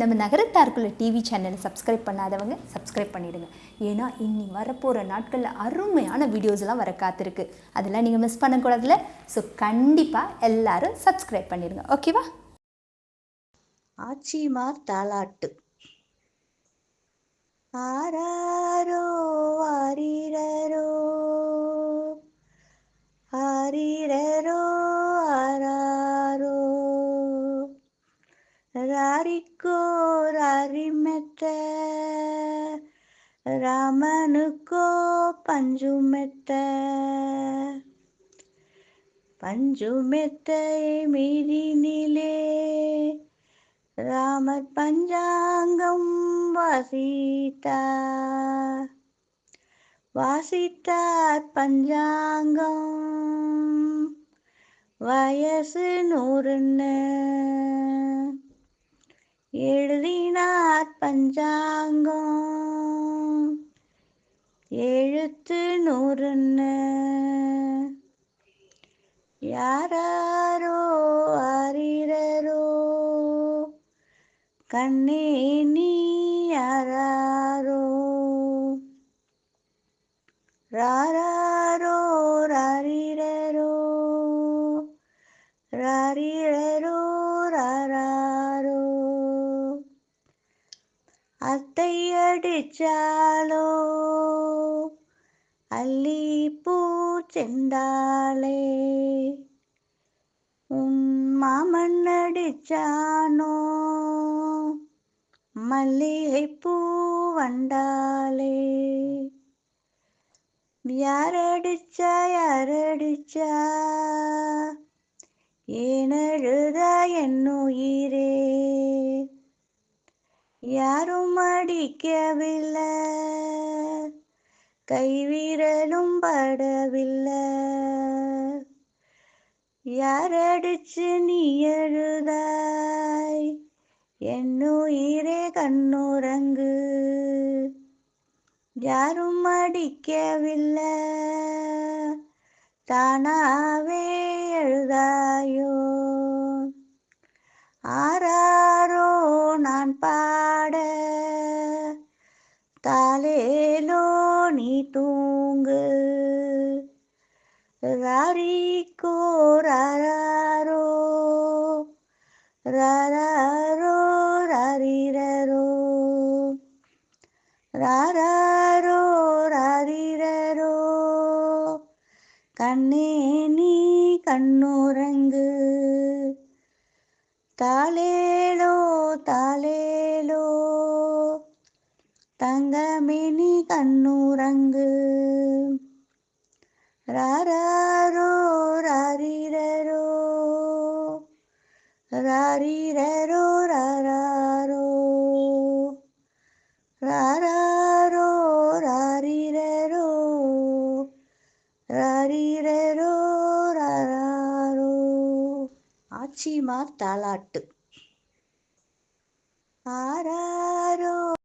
நம்ம நகரத்தாருக்குள்ள டிவி சேனலை சப்ஸ்கிரைப் பண்ணாதவங்க சப்ஸ்கிரைப் பண்ணிடுங்க. ஏன்னா இன்னி வரப்போகிற நாட்களில் அருமையான வீடியோஸ்லாம் வர காத்திருக்கு. அதெல்லாம் நீங்கள் மிஸ் பண்ணக்கூடாதுல ஸோ கண்டிப்பாக எல்லாரும் சப்ஸ்கிரைப் பண்ணிடுங்க. ஓகேவா ஆச்சிமார் தாலாட்டு. ஆராரோ ராரிக்கோ ராரிமெத்த ராமனுக்கோ பஞ்சுமெத்த. பஞ்சுமெத்தை மீதினிலே ராமர் பஞ்சாங்கம் வாசித்தா. வாசித்தார் பஞ்சாங்கம் வயசு நூறுன்னு. எழுதினார் பஞ்சாங்கம். எழுத்து நூறுன்னு? யாராரோ அறிரரோ கண்ணே நீ யாராரோ? ராராரோ ராரிரரோ ராரிரரோ அத்தை அடிச்சாலோ அல்லி பூ செந்தாளே உன் மாமன் அடிச்சானோ மல்லிகை பூ வண்டாளே யாரடிச்சா யாரடிச்சா ஏனழுதா என்னுயிரே யாரும் அடிக்கவில்லை. கைவிரலும் படவில்லை. யாரடிச்சு நீ எழுதாய்? என்னுயிரே கண்ணுறங்கு. யாரும் அடிக்கவில்லை. தானாவே எழுதாயோ? ஆராரோ நான் பாட தாலேலோ நீ தூங்கு. ராரிக்கோ ராரோ ராரோ ராரிரரோ. ராரோ ராரிரரோ. கண்ணே நீ கண்ணுறங்கு. தாலேலோ தாலேலோ தங்கமினி கண்ணூரங்கு. கண்ணுறங்கு ராரோ ராரிரரோ. ராரிரரோ. ஆச்சிமார் தாலாட்டு ஆராரோ